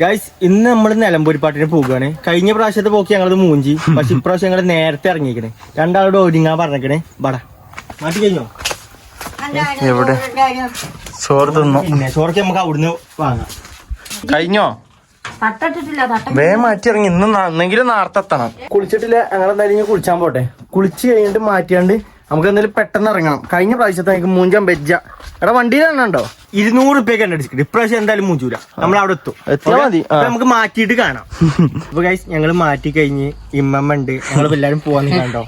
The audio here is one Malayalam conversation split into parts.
ഗൈസ് ഇന്ന് നമ്മൾ നിലമ്പൂരിപ്പാട്ടിന് പോവുകയാണ്. കഴിഞ്ഞ പ്രാവശ്യത്തെ പോക്കി ഞങ്ങളത് മൂഞ്ചി. പക്ഷെ ഇപ്രാവശ്യം ഞങ്ങൾ നേരത്തെ ഇറങ്ങിക്കണേ രണ്ടാളോട് ഒരുങ്ങാൻ പറഞ്ഞേക്കണേ ബടാ മാറ്റി കഴിഞ്ഞോ? എവിടെ? ചോറ് തിന്നു? പിന്നെ ചോറൊക്കെ നമുക്ക് അവിടുന്ന് വാങ്ങാം. കഴിഞ്ഞോ? വേ മാറ്റി ഇറങ്ങി. ഇന്ന് എന്നെങ്കിലും നേരത്തെ എത്തണം. കുളിച്ചിട്ടില്ല. ഞങ്ങൾ എന്തായാലും ഇനി കുളിച്ചാൻ പോട്ടെ. കുളിച്ച് കഴിഞ്ഞിട്ട് മാറ്റിയാണ്ട് നമുക്ക് എന്തായാലും പെട്ടെന്ന് ഇറങ്ങണം. കഴിഞ്ഞ പ്രാവശ്യത്തെ എനിക്ക് മൂഞ്ചാൻ വെജ്ജ എടാ വണ്ടിയിൽ ഉണ്ടോ ഇരുന്നൂറ് റുപ്യൊക്കെ എന്റെ അടിച്ചിട്ട് ഇപ്രാവശ്യം എന്തായാലും മൂഞ്ചൂല. നമ്മൾ അവിടെ എത്തും. എത്തിയാ മതി. അപ്പൊ നമുക്ക് മാറ്റിയിട്ട് കാണാം. അപ്പൊ ഗൈസ് ഞങ്ങൾ മാറ്റി കഴിഞ്ഞ് ഇമ്മമ്മ ഉണ്ട് ഞങ്ങൾ എല്ലാരും പോവാൻ കണ്ടോ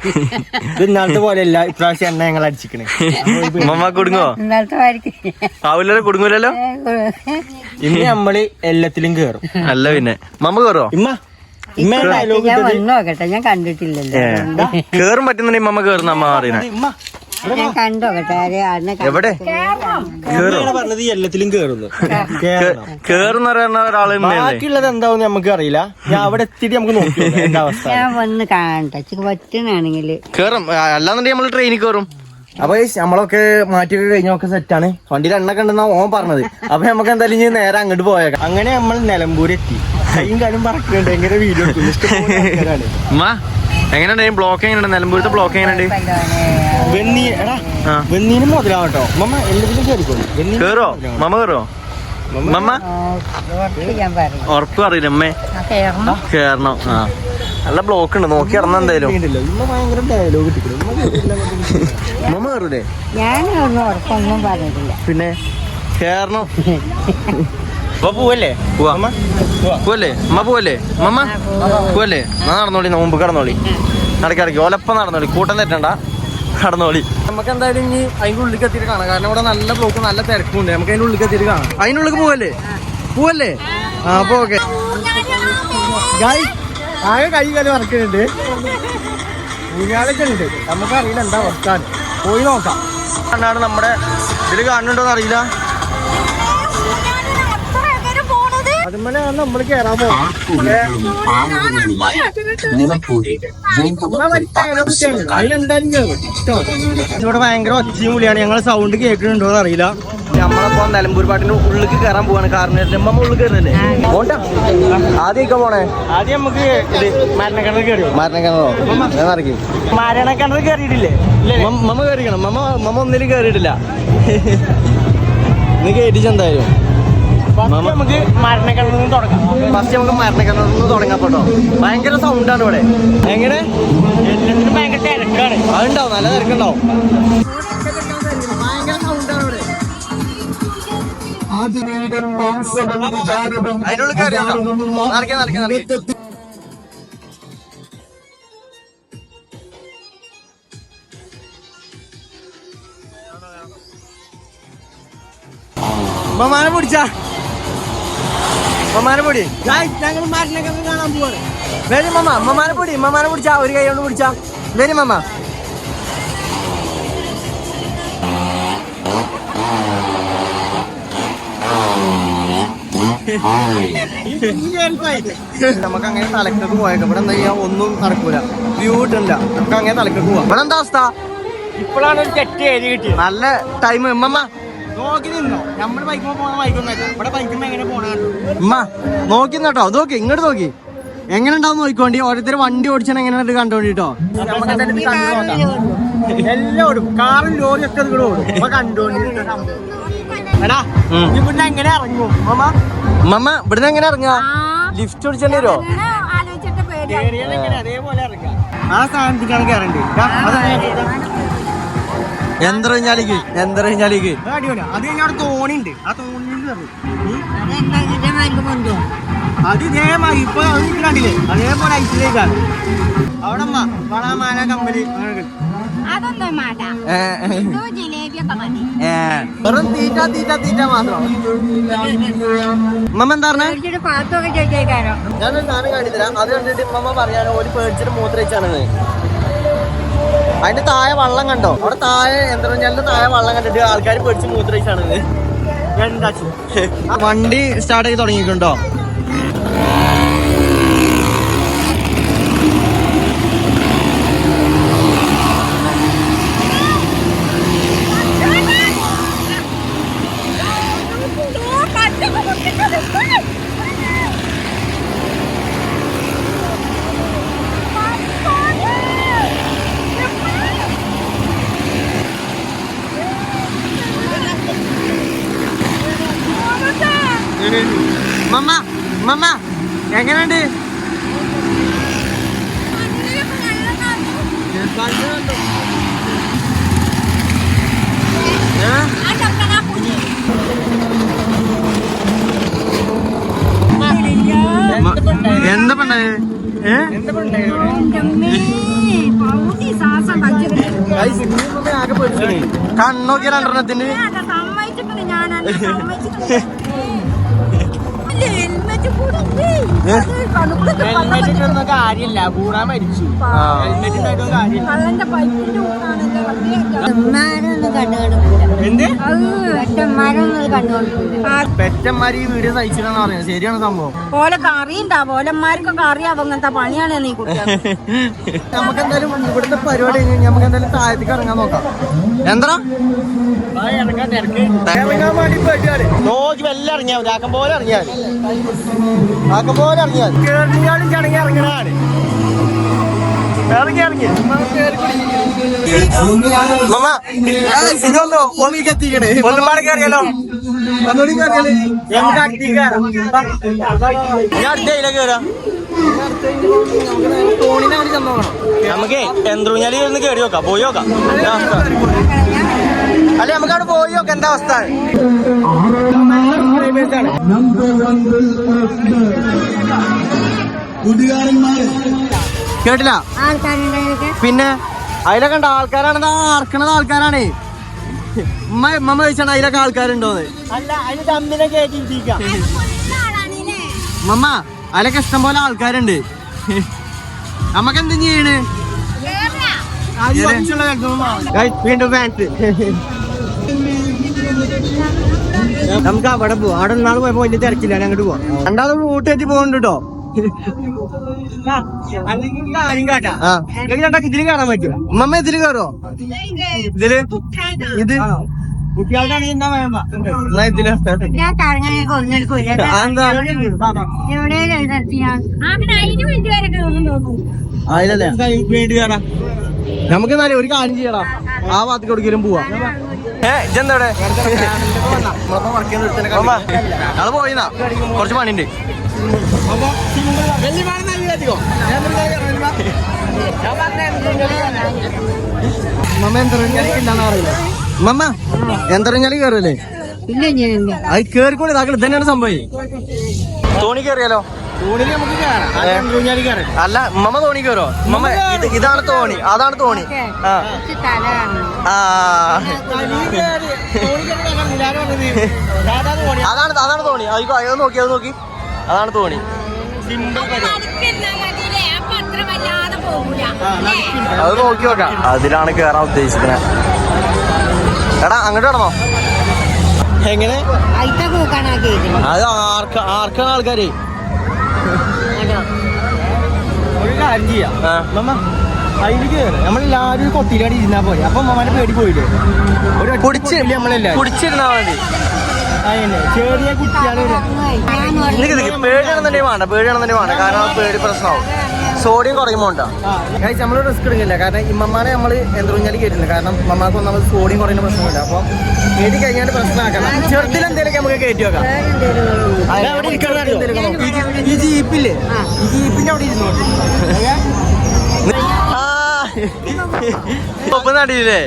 ഇത് ഇന്നാളത്തെ പോലെയല്ല ഇപ്രാവശ്യം എണ്ണ ഞങ്ങൾ അടിച്ചിക്കണേ. മമ്മ കുടുങ്ങോ? കുടുങ്ങൂലല്ലോ? ഇന്ന് നമ്മൾ എല്ലാത്തിലും കേറും. അല്ല പിന്നെ. മമ്മ കേറോ? ഇമ്മ ഞാൻ വന്നു നോക്കട്ടെ ഞാൻ കണ്ടിട്ടില്ലല്ലോ. കേറും പറ്റുന്നുണ്ടെങ്കിൽ മമ്മ കേറുന്ന അമ്മ അറിയണ ഇമ്മ ഞാൻ കണ്ടോക്കട്ടെ ആരെ അന്നെ എവിടെ? കേറോ? ഇമ്മയാണ് പറഞ്ഞത് ഈ എല്ലാത്തിലും കേറുന്നു കേറണം കേറുന്ന പറയുന്ന ഒരാൾ ഉണ്ടല്ലേ ബാക്കിയുള്ളത് എന്താവും നമുക്ക് അറിയില്ല. ഞാൻ അവിടെ എത്തിയിട്ട് നമുക്ക് നോക്കി ഞാൻ വന്ന് കാണട്ടെ പറ്റുന്നാണെങ്കിൽ കേറും. അല്ലാന്നുണ്ടെങ്കിൽ നമ്മൾ ട്രെയിനിൽ കയറും അപ്പൊ നമ്മളൊക്കെ മാറ്റിയൊക്കെ കഴിഞ്ഞൊക്കെ സെറ്റാണ് വണ്ടിയിൽ എണ്ണൊക്കെ ഉണ്ടെന്നാ ഓൻ പറഞ്ഞത്. അപ്പൊ നമുക്ക് എന്തായാലും ഇനി നേരെ അങ്ങോട്ട് പോയേക്കാം. അങ്ങനെ നമ്മൾ നിലമ്പൂർ എത്തി കൈയും കാലും പറക്കുന്നുണ്ട്. എങ്ങനെ വീഡിയോ എങ്ങനെയുണ്ട്? ബ്ലോക്ക് എങ്ങനെയുണ്ട്? നിലമ്പൂരത്തെ ബ്ലോക്ക് എങ്ങനെയുണ്ട്? വെണ്ണീ എടാ. വെണ്ണീനും മുതലാവട്ടോ മമ്മ എല്ലാത്തിലും കയറിക്കോളൂ കേറോ. മമ്മ കേറോ? മമ്മ ഉറപ്പ് അറിയില്ല. അമ്മേ കേറണം. കേറണം. ആ. നല്ല ബ്ലോക്ക് ഉണ്ട്. നോക്കി ഇറങ്ങാൻ എന്തായാലും. കയറൂലേ പിന്നെ കേറണം അപ്പൊ പോവല്ലേ? പോവാ. അമ്മ പോവാ പോവല്ലേ? അമ്മ പോവല്ലേ മമ്മ പോവല്ലേ? എന്നാ നടന്നോളി നോമ്പ് കടന്നോളി നടക്കി നടക്കി ഒലപ്പം നടന്നോളി. കൂട്ടം തെറ്റണ്ട. കടന്നോളി നമുക്ക് എന്തായാലും ഇനി അതിന്റെ ഉള്ളിൽ എത്തിയിട്ട് കാണാം. കാരണം ഇവിടെ നല്ല ബ്ലോക്ക് നല്ല തിരക്കും ഉണ്ട്. നമുക്ക് അതിന്റെ ഉള്ളിൽ എത്തിയിട്ട് കാണാം. അതിനുള്ളിൽ പോവല്ലേ? പോവല്ലേ? ആ അപ്പൊ ഓക്കെ ഗായ് ആകെ കൈ കാലം മറക്കുന്നുണ്ട് ഊഞ്ഞാലൊക്കെ ഉണ്ട് നമുക്കറിയില്ല എന്താ അവസ്ഥ. പോയി നോക്കാം. കണ്ണാണ് നമ്മുടെ ഇതിൽ കാണുന്നുണ്ടോന്ന് അറിയില്ല. അതുപോലെ നമ്മൾ കേറാൻ പോകാം അതിലെന്തായാലും ഇവിടെ ഭയങ്കര ഒച്ചയും വിളിയാണ്. ഞങ്ങൾ സൗണ്ട് കേൾക്കുന്നുണ്ടോ എന്ന് അറിയില്ല. നമ്മളിപ്പോ നിലമ്പൂർ പാട്ടിന്റെ ഉള്ളിലേക്ക് കയറാൻ പോവാണ്. കാരണം നമ്മൾ ഉള്ളിൽ കയറുന്നില്ലേ പോണ്ട ആദ്യമൊക്കെ പോണേ? ആദ്യം നമുക്ക് ഇത് മരണക്കിണർ മരണക്കിണറോ ഇറക്കി മരണക്കിണർ കയറിയിട്ടില്ലേ മമ്മ കയറിക്കണം മമ്മ മമ്മ ഒന്നിലും കയറിയിട്ടില്ല നീ കയറ്റിച്ച് എന്തായാലും. ഫസ്റ്റ് നമുക്ക് മരണക്കിണറിൽ നിന്ന് തുടങ്ങാം. ഫസ്റ്റ് നമുക്ക് മരണക്കിണറിൽ നിന്ന് തുടങ്ങാം കേട്ടോ. ഭയങ്കര സൗണ്ടാണ് ഇവിടെ. എങ്ങനെ? എല്ലാത്തിനും ഭയങ്കര തിരക്കാണ്. അതുണ്ടാവും. നല്ല തിരക്കുണ്ടാവും. നടക്കാൻ നടക്കാൻ നടക്കാൻ മമാനെ പിടിച്ചാ. മമ്മാനെ പൊടി. ഞങ്ങൾ മാറ്റിനൊക്കെ കാണാൻ പോവാണ്. വരും മമ്മ മമ്മാനെ പൊടി മമ്മാനെ പിടിച്ച. ഒരു കൈ കൊണ്ട് പിടിച്ച. വരും മമ്മ നമുക്ക് അങ്ങനെ പോയേക്കാം. ഇവിടെ എന്താ ചെയ്യാ? ഒന്നും നടക്കൂല. വ്യൂ കിട്ടില്ല നമുക്ക് അങ്ങനെ തലക്കൊക്കെ പോവാം. ഇവിടെ എന്താ അവസ്ഥ? ഇപ്പോഴാണ് ഒരു തെറ്റ് കിട്ടിയത്. നല്ല ടൈം മമ്മ നോക്കി നിന്നോ. നമ്മുടെ ബൈക്കുമ്പോ പോണ ബൈക്കൊന്നല്ല ഇവിടെ ബൈക്കുമ്പോ എങ്ങനെ ഉമ്മ നോക്കി നോക്കി ഇങ്ങോട്ട് നോക്കി. എങ്ങനെ ഉണ്ടാവും നോക്കിക്കോണ്ടി. ഓരോരുത്തർ വണ്ടി ഓടിച്ചാൽ എങ്ങനെ കണ്ടോണ്ടിട്ടോ. എല്ലാം ഓടും. കാറും ലോറിയൊക്കെ ഓടും. കണ്ടോണ്ടി എങ്ങനെ ഇറങ്ങും? മമ്മ ഇവിടുന്ന് എങ്ങനെ ഇറങ്ങാ ലിഫ്റ്റ് ഓടിച്ചേണ്ടി വരുമോ ആ സ്ഥാനത്തേക്കാണ് യന്ത്ര കഴിഞ്ഞാലേക്ക് യന്ത്ര കഴിഞ്ഞാലേക്ക്. അത് അവിടെ ആ ഉം. അത് ഇതേമാതിരി ഇപ്പൊ അത് നിൽക്കണ്ടില്ലേ അതേപോലെ ഐസിലേക്കാണ്. അവിടെ അമ്മ വളമാല കമ്പനി അതൊന്നും വേണ്ട. ഏ, ഏ, ഇത് ജിലേബിയൊക്കെ മതി. ഏ. വെറും തീറ്റ തീറ്റ തീറ്റ മാത്രം. മമ്മ എന്താ പറഞ്ഞേ? മേടിച്ചിട്ട് പാത്തൊക്കെ ചോദിച്ചേക്കാരോ ഞാനൊരു സാധനം കാണിത്തരാം അത് കണ്ടിട്ട് മമ്മ പറയാനോ ഒരു പേടിച്ചിട്ട് മൂത്രയിച്ചാണെന്ന് അതിന്റെ താഴെ വള്ളം കണ്ടോ? അവിടെ താഴെ എന്താ പറഞ്ഞാൽ താഴെ വള്ളം കണ്ടിട്ട് ആൾക്കാർ പേടിച്ച് മൂത്രയിച്ചാണെന്ന് എന്താ വണ്ടി സ്റ്റാർട്ട് ചെയ്ത് തുടങ്ങിയിട്ടുണ്ടോ? കണ്ണോക്കിയ രണ്ടെണ്ണത്തിന് ഞാൻ ഹെൽമെറ്റ് കാര്യമില്ല. കൂടാ മരിച്ചു. ഹെൽമെറ്റ് കാര്യമില്ല. എന്ത്? പെറ്റന്മാര് ഈ വീഡിയോ പറയുന്നത്. ശരിയാണ് സംഭവം. ഓലൊക്കെ അറിയണ്ടാവും ഓലന്മാർക്കൊക്കെ അറിയാവും അങ്ങനത്തെ പണിയാണ് നീ നമുക്ക് എന്തായാലും ഇവിടുത്തെ പരിപാടി കഴിഞ്ഞ് നമുക്ക് എന്തായാലും താഴത്തേക്ക് ഇറങ്ങാൻ നോക്കാം. എന്താ? നോക്കി വല്ല ഇറങ്ങിയാൽ ആക്കം പോലെ ഇറങ്ങിയാൽ ആക്കം പോലെ ഇറങ്ങിയാൽ കേറിയാലും ചടങ്ങി ഇറങ്ങണാണ് ഇറങ്ങി ഇറങ്ങി. ഒന്നും പാടെ കയറിയാലോ? നമുക്ക് അടുത്തേക്ക് നോക്കണം നമുക്കേ എന്ത്രൂഞ്ഞാലി ഒന്ന് കയറി നോക്കാം. പോയി നോക്കാം. അല്ലെ നമുക്ക് അവിടെ പോയി നോക്കാം. എന്താ അവസ്ഥ? കേട്ടില്ല? പിന്നെ അതിലെ കണ്ട ആൾക്കാരാണ്. ആർക്കണത് ആൾക്കാരാണ്. ഉമ്മ ഉമ്മ ചോദിച്ചാണ് അതിലൊക്കെ ആൾക്കാരുണ്ടോ മമ്മ അതിലൊക്കെ ഇഷ്ടം പോലെ ആൾക്കാരുണ്ട്. നമുക്ക് എന്തും ചെയ്യണ് വീണ്ടും ഫാൻസ് നമുക്ക് അവിടെ പോവാം. അവിടെ നാളെ പോയപ്പോ വലിയ തിരക്കില്ല അങ്ങോട്ട് പോവാം. രണ്ടാമത് വോട്ട് കയറ്റി പോകുന്നുണ്ട് കേട്ടോ ഇതിൽ കാണാൻ പറ്റും? ഉമ്മ ഇതിൽ കയറോ? ഇതിൽ? ഇത്? കുട്ടികളുടെ നമുക്ക് എന്നാലും ഒരു കാര്യം ചെയ്യടാ. ആ ഭാഗത്തേക്ക് എവിടേക്കെങ്കിലും പോവാ. ഇതെന്താ ഞങ്ങൾ പോയിന്നാ. കുറച്ച് പണിണ്ട് മമ്മ എന്തറിഞ്ഞാലും ഞാൻ അത് കേറിക്കൊണ്ട് ഇതാക്കൾ ഇതന്നെയാണ് സംഭവം. തോണി കയറിയാലോ കയറാം അല്ല മമ്മ തോണി കയറോ മമ്മ ഇത് ഇതാണ് തോണി അതാണ് തോണി അതാണ് അതാണ് തോണി അയ്യോ അത് നോക്കി അത് നോക്കി. അതാണ് തോണി അത് നോക്കി നോക്കാം. അതിലാണ് കേറാൻ ഉദ്ദേശിക്കുന്നത്. എടാ അങ്ങോട്ട് വേണമോ എങ്ങനെ? അത് ആർക്ക ആർക്കാണ് ആൾക്കാര്? ഒരു കാര്യം ചെയ്യാം. നമ്മ അതിൽ കേറ്. നമ്മളെല്ലാരും കൊത്തിയിലാടി ഇരുന്നാ പോയി അപ്പൊ അമ്മമാരെ പേടി പോയില്ലേ? ഒരു കുടിച്ച് നമ്മളെല്ലാരും. കുടിച്ചിരുന്നാ മതി. ചെറിയ കുട്ടിയാണ് പേടിയാണെന്നുണ്ടെങ്കിൽ വേണ്ട. പേടിയാണെന്നുണ്ടെങ്കിൽ വേണ്ട. കാരണം പേടി പ്രശ്നമാവും. സോഡിയം കുറയുമ്പോണ്ട നമ്മൾ റിസ്ക് എടുക്കില്ല. കാരണം ഇമ്മമാരെ നമ്മൾ എന്തുറഞ്ഞാലും കേട്ടില്ല കാരണം ഇമ്മമാർക്ക് നമ്മൾ സോഡിയം കുറയുന്ന പ്രശ്നമില്ല. അപ്പൊ കേട്ടി കഴിഞ്ഞാൽ പ്രശ്നമാക്കണം. ചെറുതിൽ എന്തെങ്കിലും നമുക്ക് കയറ്റി വെക്കാം? ഈ ജീപ്പില്ലേ? ഈ ജീപ്പിന്റെ അവിടെ ഇരുന്നു? ഒപ്പം നടിയില്ലേ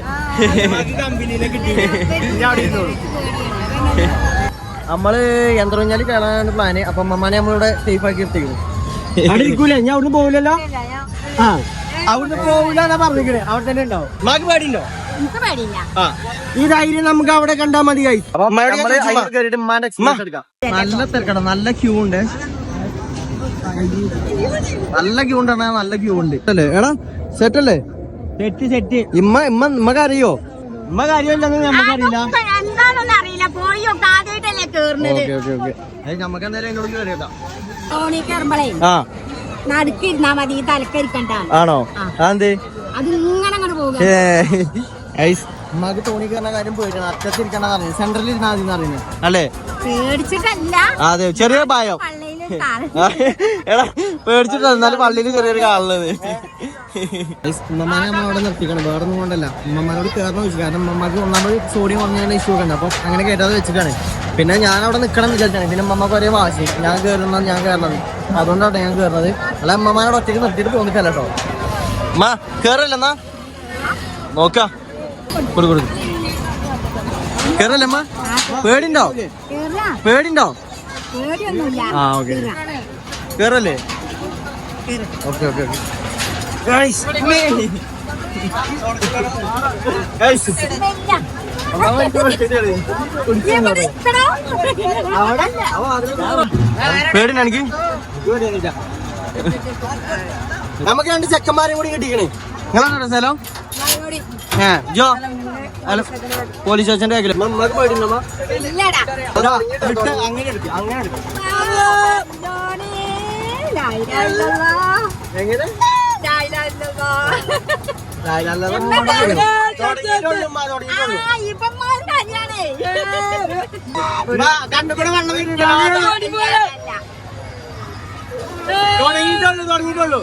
നമ്മൾ യന്ത്രഞ്ഞാൽ കേറാനാണ് പ്ലാന് അപ്പൊ അമ്മമാനെ നമ്മളിവിടെ സേഫ് ആക്കി എത്തിക്കുന്നു അവിടെ ഇരിക്കൂലേ ഞാൻ അവിടുന്ന് പോവില്ലല്ലോ? ആ. അവിടുന്ന് പോവില്ല എന്നാ പറഞ്ഞിരിക്കണേ. അവിടെ തന്നെ ഉണ്ടാവും മാക്ക് പേടിയുണ്ടോ? എനിക്ക് പേടിയില്ല. ആ. ഈ ധൈര്യം നമുക്ക് അവിടെ കണ്ടാ മതി നല്ല തിരക്കട നല്ല ക്യൂ ഉണ്ട്. നല്ല ക്യൂ ഉണ്ട് നല്ല ക്യൂ ഉണ്ട്. അല്ലേ എടാ സെറ്റ് അല്ലേ സെറ്റ് സെറ്റ്. ഇമ്മ ഇമ്മ ഇമ്മക്ക് അറിയോ? ഇമ്മ കാര്യമില്ലെന്ന് നമുക്കറിയില്ല എന്താണെന്ന് അറിയില്ല. പോയി ആദ്യമായിട്ടല്ലേ കേറുന്നത്. Okay okay okay. നമുക്ക് എന്തായാലും എന്നോട് കയറിയേക്കാം തോണി കയറുമ്പളേ ആ. നടുക്കിരുന്നാ മതി ഈ തലക്കരിക്കണ്ട ആണോ? അതെന്തേ? അത് ഇങ്ങനെ അങ്ങോട്ട് പോകുക ഉമ്മക്ക് തോണി കയറുന്ന കാര്യം പോയിട്ട് സെന്ററിൽ ഇരുന്നാ മതി അല്ലേ? പേടിച്ചിട്ടല്ല. അതെ. ചെറിയ ഭയം. എടാ പേടിച്ചിട്ട് എന്നാലും പള്ളിയിൽ ചെറിയൊരു കാണുന്നത് ഉമ്മമാനെ നമ്മൾ അവിടെ നിർത്തിക്കണം. വേറെ ഒന്നും കൊണ്ടല്ല. ഉമ്മമാരോട് കയറണം വെച്ചു കാരണം ഉമ്മമാർക്ക് ഒന്നാമത് സോഡിയം കുറഞ്ഞാൽ ഇഷ്യൂ ഒക്കെ ഉണ്ട്. അപ്പം അങ്ങനെ കയറ്റാതെ വെച്ചിട്ടാണ്. പിന്നെ ഞാൻ അവിടെ നിൽക്കണം എന്ന് വിചാരിച്ചാണ്. പിന്നെ ഉമ്മമാർക്ക് ഒരേ വാശി. ഞാൻ കയറുന്നത് ഞാൻ കയറണത് അതുകൊണ്ടാണ് ഞാൻ കയറുന്നത് അല്ല അമ്മമാരോട് ഒറ്റയ്ക്ക് നിർത്തിയിട്ട് തോന്നിക്കല്ല കേട്ടോ. മാ കേറല്ലെന്നാ നോക്കാം. കൊടു കൊടു കേറല്ലമ്മ പേടിണ്ടോ പേടിണ്ടോ ആ ഓക്കെ. കേറല്ലേ? Okay okay okay. പേടിന എനിക്ക് നമുക്ക് രണ്ട് ചെക്കന്മാരെയും കൂടി കിട്ടിക്കണേ. നിങ്ങളാണോ സ്ഥലം ഏ ജോ ഹലോ പോലീസ് സ്റ്റേഷന്റെ എങ്ങനെ? കണ്ടുകൂടെ വെള്ളം തുടങ്ങിയിട്ടുള്ളൂ തുടങ്ങിയിട്ടുള്ളൂ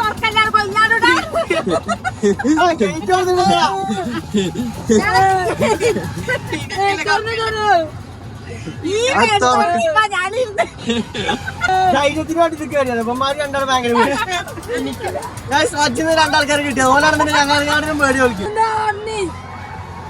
തുറക്കല്ല കൊല്ലാടുടാ ധൈര്യത്തിന് വേണ്ടി രണ്ടാൾ ഭയങ്കര സച്ചിന് രണ്ടാൾക്കാർ കിട്ടിയത്. ഓലാണെന്നുണ്ടെങ്കിൽ ഞങ്ങൾ പേടി കളിക്കും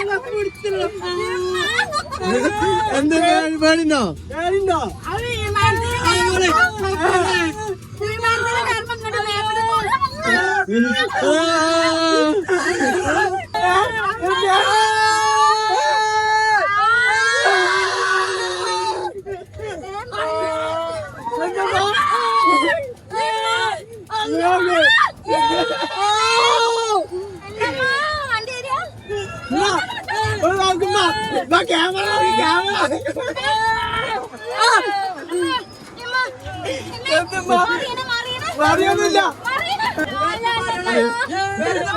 പറയുന്നേട്ടാൽ എന്ത് പേടിണ്ടോ അറിയൊന്നുമില്ല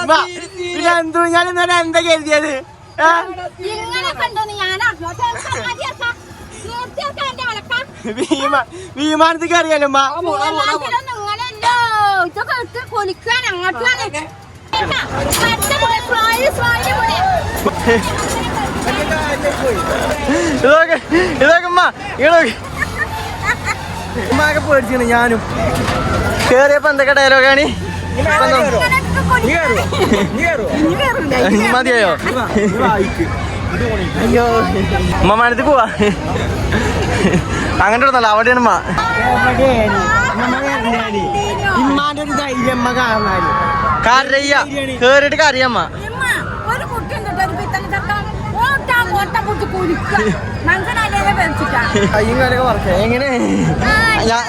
അമ്മ. എന്തു? ഞാൻ ഇന്നലെ എന്താ കരുതിയത്. വിമാനത്തേക്ക് അറിയാലോ ഇതൊക്കെ ഇതൊക്കെ ഉമ്മ ഇങ്ങോട്ട് ഉമ്മാക്കെ പേടിച്ചാണ് ഞാനും. കേറിയപ്പോ എന്തൊക്കെ ഡയലോഗാണ് മതിയായോ? അയ്യോ. ഉമ്മമാനത്ത് പോവാ. അങ്ങനെ അവിടെയാണ് ഉമ്മ. ഇമ്മാന്റെ ഒരു കരയ്യ കേറിയിട്ട് കരയമ്മ. കയ്യും കാലൊക്കെ എങ്ങനെ?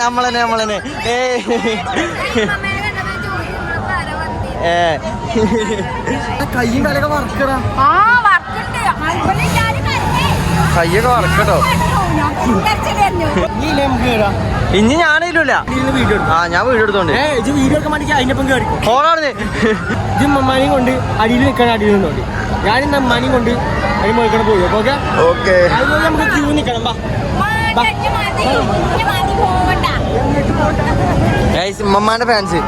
നമ്മളെന്നെ നമ്മളെന്നെ. ഏ. കയ്യും കാലൊക്കെ കരഞ്ഞേ. കയ്യൊക്കെ കരച്ചിലായിരുന്നു. നീ ഇല്ലേ കേടാ ഇനി ഞാനില്ല ആ ഞാൻ എടുത്തോണ്ട്. വീഡിയോ കയറി ഫോണാണ് ഇത് ഉമ്മമാനെയും കൊണ്ട് അടിയിൽ നിൽക്കാൻ അടിയിൽ നിന്നോണ്ട് ഞാൻ ഇന്ന് അമ്മാനെയും കൊണ്ട് അതിന് മോയിക്കണം പോയി. ഓക്കെ? ഓക്കെ. അതുപോലെ നമുക്ക് ക്യൂ നിൽക്കണം. ബാ മമ്മാന്റെ ഫാൻസ്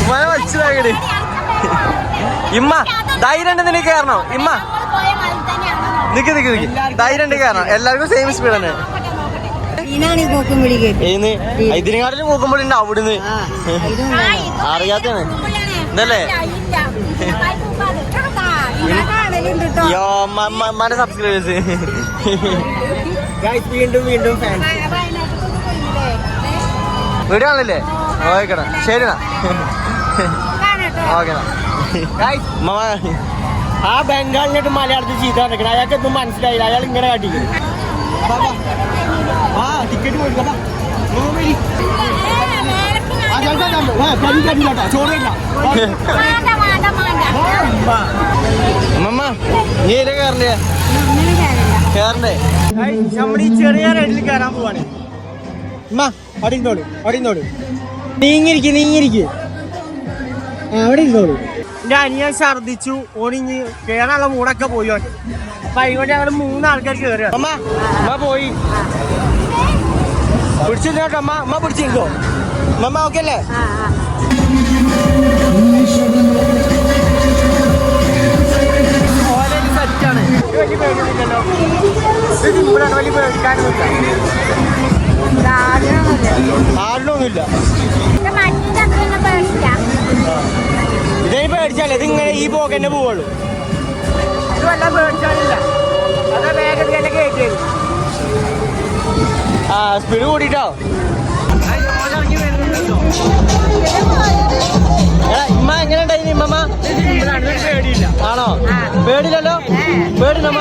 ഉമ്മാനെ വച്ചതാകട് ഇമ്മ ധൈര്യം ഉണ്ട് നിനക്ക് കാരണം ഇമ്മ. നിക്ക് നിക്ക് നിക്ക്. ധൈര്യം ഉണ്ട് കാരണം എല്ലാവർക്കും സെയിം സ്പീഡ് തന്നെ. ഈ പോക്കും വിളിക്കുക ഏന്ന് ഇതിനെക്കാട്ടിലും നോക്കുമ്പോഴുണ്ട് അവിടുന്ന്? അറിയാത്തതാണ്. ഇതല്ലേ? യോ മമ്മാന്റെ സബ്സ്ക്രൈബേഴ്സ് വീണ്ടും വീണ്ടും ഫാൻസ് വീഡിയോ ആണല്ലേ ഓക്കേടാ ശരി എന്നാ. ഓക്കേടാ ആ ബംഗാളിനോട്ട് മലയാളത്തിൽ ചീത്ത നടക്കണം അയാൾക്ക് ഒന്നും മനസ്സിലായില്ല. അയാൾ ഇങ്ങനെ. ആ ടിക്കറ്റ് നീ ഇതിലെ കയറണ്ടേ കയറണ്ടേ നമ്മൾ ഈ ചെറിയ റൈഡിൽ കയറാൻ പോവാണ്. ഉമ്മ അവിടെ ഇരുന്നോളൂ അവിടെ ഇരുന്നോളൂ. നീങ്ങിരിക്ക് നീങ്ങിരിക്ക് ആ അവിടെ ഇരുന്നോളൂ. എന്റെ അനിയൻ ഛർദിച്ചു. ഓണിഞ്ഞ് കേറാനുള്ള മൂടൊക്കെ പോയി ഓൻ അപ്പൊ അതുകൊണ്ട് ഞങ്ങൾ മൂന്നാൾക്കാർ ആൾക്കാർ കയറുക അമ്മ അമ്മ പോയി പിടിച്ചിരുന്നോട്ടോ അമ്മ. അമ്മ പിടിച്ചിരുന്നോ അമ്മ ഓക്കെ അല്ലേ? സെറ്റാണ് വലിയ ഇത് സിമ്പിളാണ് വലിയ പേടിക്കാനൊന്നുമില്ല. ആരിലൊന്നുമില്ല ഇതേ പേടിച്ചാലേ ഇതിങ്ങനെ ഈ പോക്ക് തന്നെ പോവുള്ളൂ. പേടിച്ചാലില്ല സ്പീഡ് കൂടിട്ടോ? ഇമ്മ എങ്ങനെ ഉണ്ടായിരുന്നു ഇമ്മമ്മ? ആണോ? പേടില്ലല്ലോ പേടില്ലമ്മ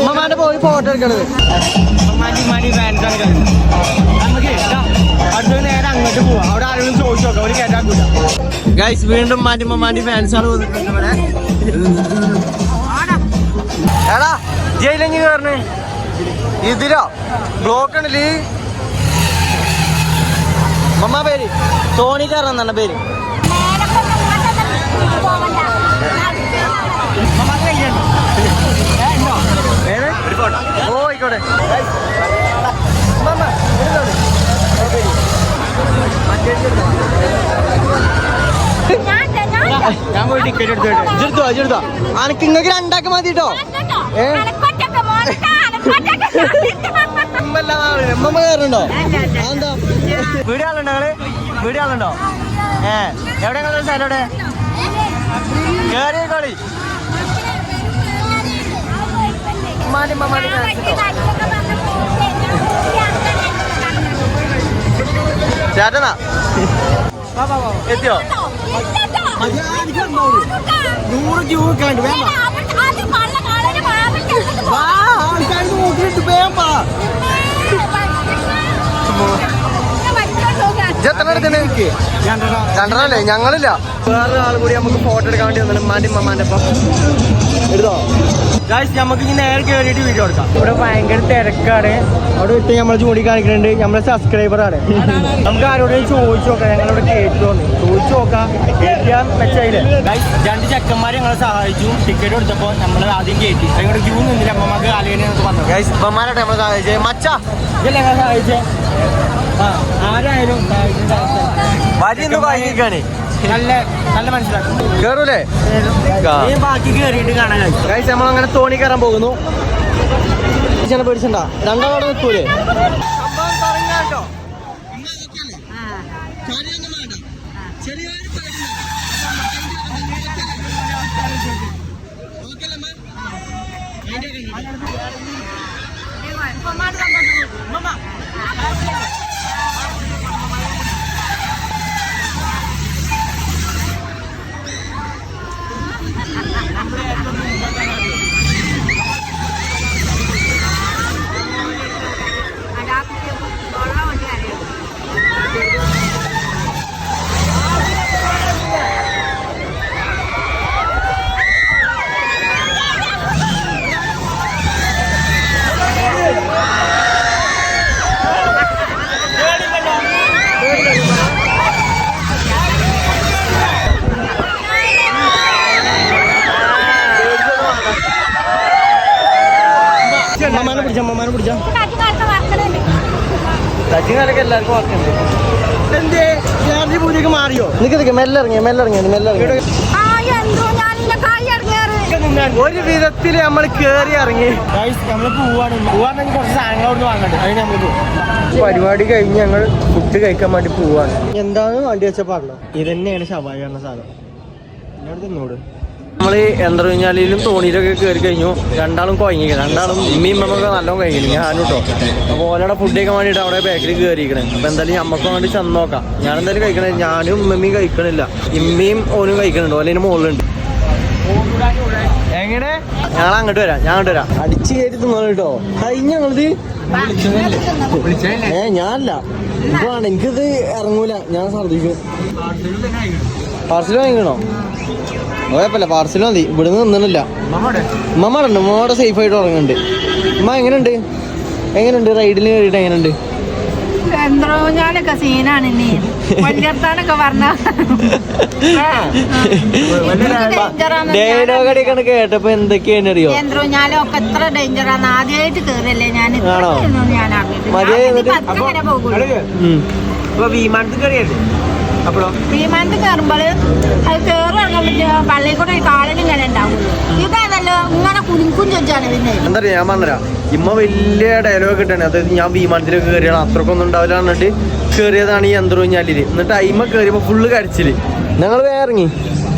ഉമ്മമാന്റെ പോയി ഫോട്ടോ എടുക്കണത്. ഗൈസ് വീണ്ടും മാറ്റി മമ്മാന്റെ ഫാൻസാണ് വന്നിട്ടുണ്ട് ഇവിടെ. എടാ ജയിലെങ്കിൽ കയറണേ ഇതിലോ ബ്ലോക്ക് ആണല്ലേ മമ്മ പേര്. സോണി കയറണം എന്നാണ് പേര്? ഓ ആയിക്കോട്ടെ. ഞാൻ പോയി ടിക്കറ്റ് എടുത്തു ഇതെടുത്തോ ഇതെടുത്തോ അനക്ക് ഇങ്ങക്ക് രണ്ടാക്കി മതി കേട്ടോ ഏഹ് വീഡിയോ ആളുണ്ടോ ഏ എവിടെ നിങ്ങളുടെ സ്ഥലം എവിടെ ചേട്ടനാ? എത്തിയോ? നൂറ് ക്യൂ നിൽക്കാണ്ട് വേഗം വാ. വാ ആൾക്കാർ നോക്കിയിട്ട് വേഗം വാ ഇജ്ജെത്ര എടുക്കണേ? അല്ലേ? ഞങ്ങളില്ല. വേറൊരു ആൾ കൂടി നമുക്ക് ഫോട്ടോ എടുക്കാൻ വേണ്ടി വന്നു ഉമ്മാന്റെ ഉമ്മാന്റെ ഒപ്പം. എടുത്തോ? ഗായ്സ് നമുക്ക് ഇനി നേരെ കയറിയിട്ട് വീഡിയോ എടുക്കാം. ഇവിടെ ഭയങ്കര തിരക്കാണ്. അവിടെ ഇട്ട് നമ്മൾ ചൂണ്ടിക്കാണിക്കുന്നുണ്ട് നമ്മളെ സബ്സ്ക്രൈബറാണ് നമുക്ക് ആരോടും ചോദിച്ചു നോക്കാം. ഞങ്ങളിവിടെ കേട്ടുവന്നു ചോദിച്ചു നോക്കാം. കേട്ടിയാൽ മെച്ചായില്ലേ ഗായ്സ് രണ്ട് ചെക്കന്മാർ ഞങ്ങളെ സഹായിച്ചു. ടിക്കറ്റ് കൊടുത്തപ്പോൾ നമ്മൾ ആദ്യം കയറ്റി അതിനോട് ക്യൂ നിന്നില്ല. അമ്മമാർക്ക് കാലുകനെ പറഞ്ഞു ഗൈസ് ഉമ്മമാരാട്ടെ നമ്മൾ സഹായിച്ചേ മച്ചാ. ഇതല്ലേ ഞങ്ങളെ സഹായിച്ചേ? ആരായാലും അവസ്ഥ. ഇന്ന് വാങ്ങിക്കാണ് നല്ല നല്ല മനസ്സിലാക്കും. കേറൂലേ? നീ ബാക്കി കയറിയിട്ട് കാണാൻ കഴിയും നമ്മൾ അങ്ങനെ തോണി കയറാൻ പോകുന്നു. പേടിച്ചണ്ട. രണ്ടാളോടെ നിൽക്കൂലേ? അമ്മമാനെ പിടിച്ച അമ്മമാനെ തട്ടി നിരക്ക് എല്ലാവർക്കും ഓർക്കുന്നുണ്ട് എന്തേ? ഗ്യാരണ്ടി പൂജക്ക് മാറിയോ? നിക്ക് നിക്ക് മെല്ലെ ഇറങ്ങി മെല്ലെ ഇറങ്ങി. മെല്ലെ ഇറങ്ങിയാറ് ഒരു വിധത്തിൽ നമ്മൾ കേറി ഇറങ്ങി. നമ്മൾ പോവാണ്. പോവാണെങ്കിൽ കുറച്ച് സാധനങ്ങൾ അവിടെ വാങ്ങണ്ട്? അതിന് നമ്മൾ പോകും പരിപാടി കഴിഞ്ഞ് ഞങ്ങൾ ഫുഡ് കഴിക്കാൻ വേണ്ടി പോവാണ്. എന്താണ് വണ്ടി വെച്ച പറഞ്ഞോ ഇത് തന്നെയാണ് ശവായി പറഞ്ഞ സാധനം. എന്നോട് തിന്നോട് നമ്മൾ എന്തറിഞ്ഞാലും തോണിയിലൊക്കെ കയറി കഴിഞ്ഞു. രണ്ടാളും കുഴങ്ങിക്കണം രണ്ടാളും ഇമ്മയും ഇമ്മൊക്കെ നല്ലോണം കഴിക്കില്ല ഞാൻ കേട്ടോ അപ്പൊ ഓരോടെ ഫുഡൊക്കെ വേണ്ടിയിട്ട് വേണ്ടിട്ട് അവിടെ ബേക്കറി കയറിയിരിക്കണേ അപ്പൊ എന്തായാലും നമുക്ക് വേണ്ടി ചെന്ന് നോക്കാം. ഞാൻ എന്തായാലും കഴിക്കണേ. ഞാനും ഇമ്മയും കഴിക്കണില്ല. ഇമ്മയും ഓനും കഴിക്കണുണ്ട്. ഓലിന് മുകളിലുണ്ട് എങ്ങനെ? ഞങ്ങൾ അങ്ങോട്ട് വരാം. ഞാൻ അങ്ങോട്ട് വരാം. അടിച്ചു കയറ്റി തിന്നു കേട്ടോ കഴിഞ്ഞ ഞങ്ങളിത് ഏ ഞാനല്ല. ഇപ്പൊ ആണ്. എനിക്കിത് ഇറങ്ങൂല. ഞാൻ ഛർദിക്കും പാർസൽ വാങ്ങിക്കണോ? കുഴപ്പമില്ല. പാർസൽ മതി. ഇവിടുന്ന് നിന്നില്ല ഉമ്മമാരുണ്ട് ഉമ്മമാടെ സേഫ് ആയിട്ട് ഉറങ്ങുന്നുണ്ട്. ഉമ്മ എങ്ങനെയുണ്ട്? എങ്ങനെയുണ്ട്? റൈഡിൽ കയറിയിട്ട് എങ്ങനെയുണ്ട്? എന്തോ ഞാനൊക്കെ സീനാണ് ഇനി. വല്യർത്താനൊക്കെ പറഞ്ഞ ഡയലോഗ് അടിയൊക്കെ കേട്ടപ്പോ എന്തൊക്കെയാണ് അറിയോ എന്തോ ഞാനും ഒക്കെ എത്ര ഡേഞ്ചറാണ് ആദ്യമായിട്ട് കേറിയല്ലേ ഞാൻ. ആണോ? ഞാൻ വിമാനത്തിൽ കയറുമ്പോൾ അത് കയറി ഇറങ്ങുമ്പോൾ പള്ളിയിൽ കൂടെ കാലിന് ഇങ്ങനെ ഉണ്ടാവുള്ളൂ ഇതാണല്ലോ ഇങ്ങനെ കുലുക്കും ചോദിച്ചാണ് പിന്നെ. എന്താ പറയാ ഞാൻ പറഞ്ഞരാ ഇമ്മ വലിയ ഡയലോഗ് കിട്ടണേ അതായത് ഞാൻ വിമാനത്തിലൊക്കെ കയറിയാണ്. അത്രക്കൊന്നും ഉണ്ടാവില്ല എന്നിട്ട് കയറിയതാണ് ഈ യന്ത്രൂഞ്ഞാലിൽ എന്നിട്ട് അയിമ കയറിയപ്പോ ഫുള്ള് കരച്ചിൽ. ഞങ്ങൾ വേറെ ഇറങ്ങി.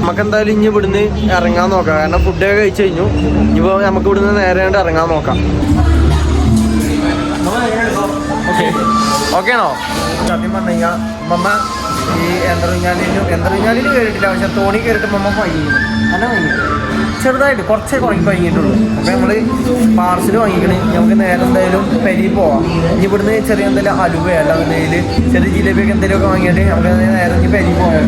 നമുക്ക് എന്തായാലും ഇനി ഇവിടുന്ന് ഇറങ്ങാൻ നോക്കാം. കാരണം ഫുഡൊക്കെ കഴിച്ചു കഴിഞ്ഞു. ഇപ്പൊ നമുക്ക് ഇവിടുന്ന് നേരെ കണ്ട് ഇറങ്ങാൻ നോക്കാം. ഓക്കെ. ആണോ? സത്യം പറഞ്ഞു കഴിഞ്ഞാൽ മമ്മ ഈ യന്ത്രൂഞ്ഞാലിലും യന്ത്രൂഞ്ഞാലിൽ കയറിയിട്ടില്ല പക്ഷെ തോണി കയറിയിട്ട് അമ്മ പയ്യുന്നു അങ്ങനെ പയ്യുന്നു ചെറുതായിട്ട് കുറച്ചേ കുറഞ്ഞ് കഴിഞ്ഞിട്ടുള്ളൂ അപ്പം നമ്മൾ പാർസൽ വാങ്ങിക്കണേ. നമുക്ക് നേരെ എന്തായാലും പെരി പോവാം. ഇനി ഇവിടുന്ന് ചെറിയ എന്തെങ്കിലും അലുവ അല്ലാന്നുണ്ടെങ്കിൽ ചെറിയ ജിലേബിയൊക്കെ എന്തെങ്കിലും ഒക്കെ വാങ്ങിയിട്ട് നമുക്ക് നേരെ ഇനി പെരി പോകാം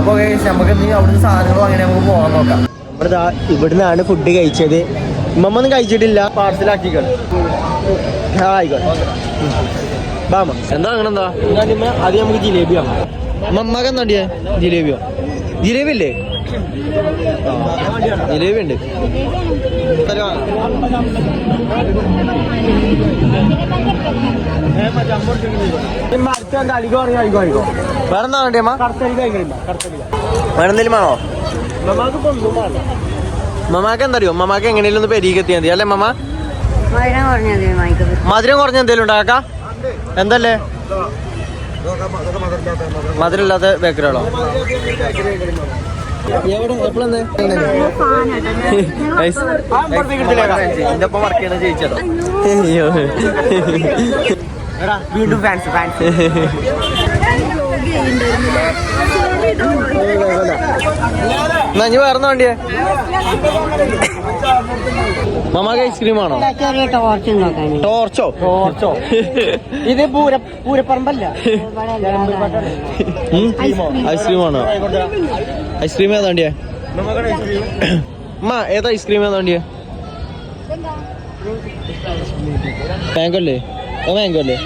അപ്പോൾ നമുക്ക് ഇനി അവിടുന്ന് സാധനങ്ങൾ വാങ്ങിയാൽ നമുക്ക് പോകാൻ നോക്കാം. ഇവിടെ ഇവിടുന്നാണ് ഫുഡ് കഴിച്ചത്. ഉമ്മൊന്നും കഴിച്ചിട്ടില്ല. പാർസലാക്കിക്കോട്ടെ ആയിക്കോട്ടെ. എന്താ അങ്ങനെ എന്താ? അത് നമുക്ക് ജിലേബി മമ്മക്ക് എന്താ ജിലേബിയോ? ജിലേബി ഇല്ലേ ജിലേബി ഉണ്ട്. വേറെന്താ വേണ്ടി അമ്മ? വേണോ? മമാക്ക് എന്തറിയോ മമാക്ക് എങ്ങനെയും ഒന്ന് പെരീക്കെത്തിയാൽ മതി. അല്ലേ മമ്മ മധുരം കുറഞ്ഞ എന്തെങ്കിലും ഉണ്ടാക്കാം? എന്തല്ലേ? മധുരല്ലാത്ത ബേക്കറികളോ എവിടെ എപ്പോഴെന്ന് അയ്യോ. വീണ്ടും ഫാൻസ് ഫാൻസ് എന്നാ ഇനി വേറെന്നാ വണ്ടിയെ? മമാക്ക് ഐസ്ക്രീം ആണോ? ടോർച്ചോ? ടോർച്ചോ. ഇത് പൂര പൂരപ്പറമ്പല്ല. ഐസ്ക്രീം ആണോ? ഐസ്ക്രീം ഏതാ വണ്ടിയെ? അമ്മ ഏതാ ഐസ്ക്രീം ഏതാ വണ്ടിയെ? മാംഗോ അല്ലേ? മാങ്കോ മാംഗോ അല്ലേ?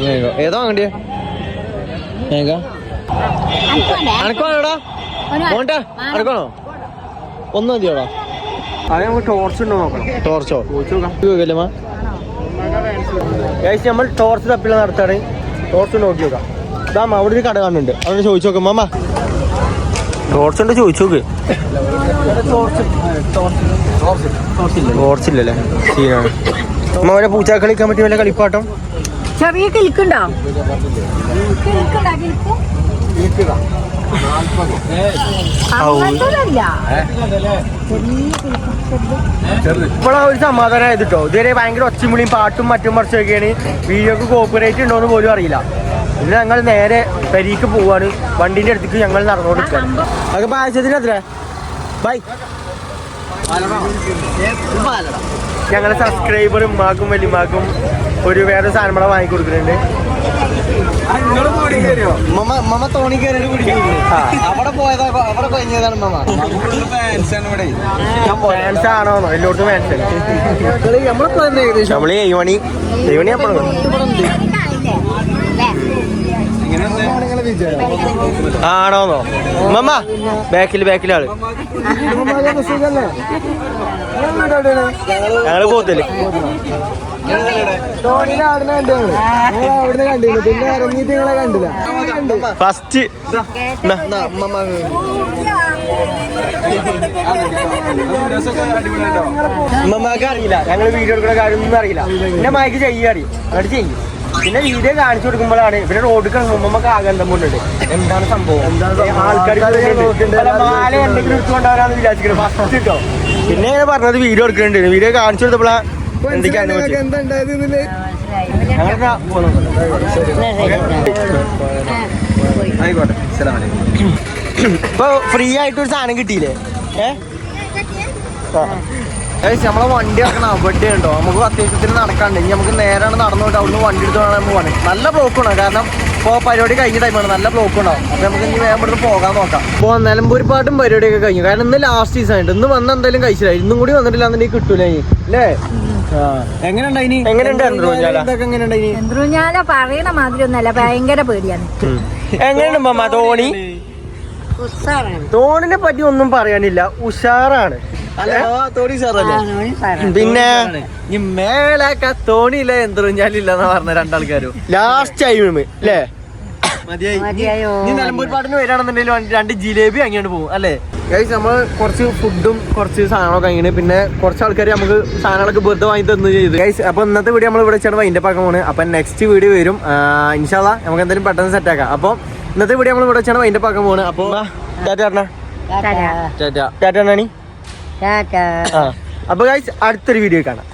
മാംഗോ ഏതാ വേണ്ടിയേ? മാംഗോ? അനക്കാണോടാ മോണ്ടാ അനക്കാണോ ഒന്ന് മതിയോടാ. അത് നമുക്ക് ടോർച്ച് ഉണ്ടോ നോക്കണം ടോർച്ചോ മാ? ഗൈസ് നമ്മൾ ടോർച്ച് തപ്പില നടത്താണ്. ടോർച്ച് നോക്കി നോക്കാം. ഇതാ അവിടെ ഒരു കട കാണുന്നുണ്ട്. അവിടെ ചോദിച്ചു നോക്കാം മാമ ടോർച്ച് ഉണ്ട് ചോദിച്ചു നോക്ക്. ടോർച്ച് ഇല്ലല്ലേ? സീനാണ് അമ്മ അവരെ പൂച്ച കളിക്കാൻ പറ്റിയ വല്ല കളിപ്പാട്ടം? ചെറിയ കിൽക്കുണ്ടോ കിൽക്കുണ്ടോ കിൽക്ക് ഇപ്പോൾ ഒരു സമാധാനം ആയത് കേട്ടോ ഇതുവരെ ഭയങ്കര ഒച്ചമുളിയും പാട്ടും മറ്റും മറിച്ചൊക്കെയാണ് വീഡിയോക്ക് കോപ്പറേറ്റ് ഉണ്ടോന്ന് പോലും അറിയില്ല. ഇത് ഞങ്ങൾ നേരെ പെരീക്ക് പോവാണ്. വണ്ടിന്റെ അടുത്തേക്ക് ഞങ്ങൾ നടന്നുകൊടുക്കുകയാണ് അതൊക്കെ പായസത്തിന് എത്ര ബൈ. ഞങ്ങളെ സബ്സ്ക്രൈബറും മാക്കും വലിയമാക്കും ഒരു വേറെ സാധനം കൂടെ തോണി കയറി കുടിക്കുന്നു അവിടെ പോയതാ അവിടെ കഴിഞ്ഞതാണ് ഫാൻസ് ആണോ ഫാൻസ് നമ്മൾ ഏഴ് മണി ഏഴ് മണി അപ്പോഴും ആണോന്നോ? മമ്മ ബാക്കിൽ ബാക്കിൽ ആൾ. ഞങ്ങൾ പോത്തില്ലേ ഫസ്റ്റ് ഉമ്മമാക്ക് അറിയില്ല. ഞങ്ങൾ വീഡിയോ എടുക്കുന്ന കാര്യമൊന്നും അറിയില്ല. പിന്നെ മൈക്ക് ചെയ്യുക അറിയും എന്നിട്ട് ചെയ്യും. പിന്നെ വീഡിയോ കാണിച്ചു കൊടുക്കുമ്പോഴാണ് പിന്നെ റോഡ് ഉമ്മമ്മക്ക് ആകന്തം കൊണ്ടുണ്ട് എന്താണ് സംഭവം? ആൾക്കാർ മാല എന്തെങ്കിലും എടുത്തുകൊണ്ടാവരാന്ന് വിചാരിക്കുന്നത് ഫസ്റ്റ് കിട്ടോ പിന്നെ പറഞ്ഞത് വീഡിയോ എടുക്കുന്നുണ്ട്. വീഡിയോ കാണിച്ചു കൊടുത്തപ്പോഴാ എന്തൊക്കെയാണ് ആയിക്കോട്ടെ ഇപ്പൊ ഫ്രീ ആയിട്ട് ഒരു സാധനം കിട്ടിയില്ലേ? ഏ? നമ്മളെ വണ്ടി ഇറക്കണം അവിടെ ഉണ്ടോ? നമുക്ക് അത്യാവശ്യത്തിന് നടക്കാണ്ട് ഇനി നമുക്ക് നേരാണ് നടന്നുകൊണ്ട് അവിടുന്ന് വണ്ടി എടുത്ത് വേണം നമുക്ക് പോകണം നല്ല ബ്ലോക്ക് ഉണ്ടാവും കാരണം ഇപ്പോൾ പരിപാടി കഴിഞ്ഞ ടൈമാണ് നല്ല ബ്ലോക്ക് ഉണ്ടാവും. അപ്പോൾ നമുക്ക് ഇനി വേഗം ഇവിടുന്ന് പോകാൻ നോക്കാം. ഇപ്പോൾ നിലമ്പൂർ പാട്ടും പരിപാടിയൊക്കെ കഴിഞ്ഞു. കാരണം ഇന്ന് ലാസ്റ്റ് സീസൺ ആയിട്ട്. ഇന്ന് വന്ന് എന്തായാലും കഴിച്ചില്ല. ഇന്നും കൂടി വന്നിട്ടില്ല എന്നുണ്ടെങ്കിൽ കിട്ടൂല ഇനി. അല്ലേ? എങ്ങനെ ഉണ്ടായിനി എങ്ങനെയുണ്ട് അന്തർജാല? ഇതൊക്കെ എങ്ങനെ ഉണ്ടായിനി എന്തുഞ്ഞാല പറയണ മാതിരി ഒന്നല്ല ഭയങ്കര പേടിയാണ്. എങ്ങനെയുണ്ട് മമ്മ? തോണി തോണിനെ പറ്റി ഒന്നും പറയാനില്ല. ഉഷാറാണ്. തോണി സാറല്ലേ പിന്നെ ഈ മേലൊക്കെ തോണിയില്ല എന്തൊറിഞ്ഞാലില്ല എന്നാ പറഞ്ഞ രണ്ടാൾക്കാരും ലാസ്റ്റ് ടൈം അല്ലേ മതിയായോ? നീ നിലമ്പൂർ പാട്ടിന് വരികയാണെന്നുണ്ടെങ്കിൽ രണ്ട് ജിലേബി അങ്ങോട്ട് പോകും അല്ലേ ഗൈസ് നമ്മൾ കുറച്ച് ഫുഡും കുറച്ച് സാധനങ്ങളൊക്കെ അങ്ങനെ പിന്നെ കുറച്ച് ആൾക്കാർ നമുക്ക് സാധനങ്ങളൊക്കെ വെറുതെ വാങ്ങി തന്നു ചെയ്തു ഗൈസ് അപ്പൊ ഇന്നത്തെ വീഡിയോ നമ്മൾ ഇവിടെ ചേട്ടൻ വൈന്റെ പാക്കാൻ പോണ് അപ്പൊ നെക്സ്റ്റ് വീഡിയോ വരും ഇൻഷാല്ല നമുക്ക് എന്തായാലും പെട്ടെന്ന് സെറ്റ് ആക്കാം അപ്പൊ ഇന്നത്തെ വീഡിയോ നമ്മൾ ഇവിടെ ചേട്ടൻ വൈന്റെ പാക്കാൻ പോണ് അപ്പൊ ടാറ്റ ടാറ്റ ടാറ്റ ആ അപ്പൊ അടുത്തൊരു വീഡിയോ കാണാം.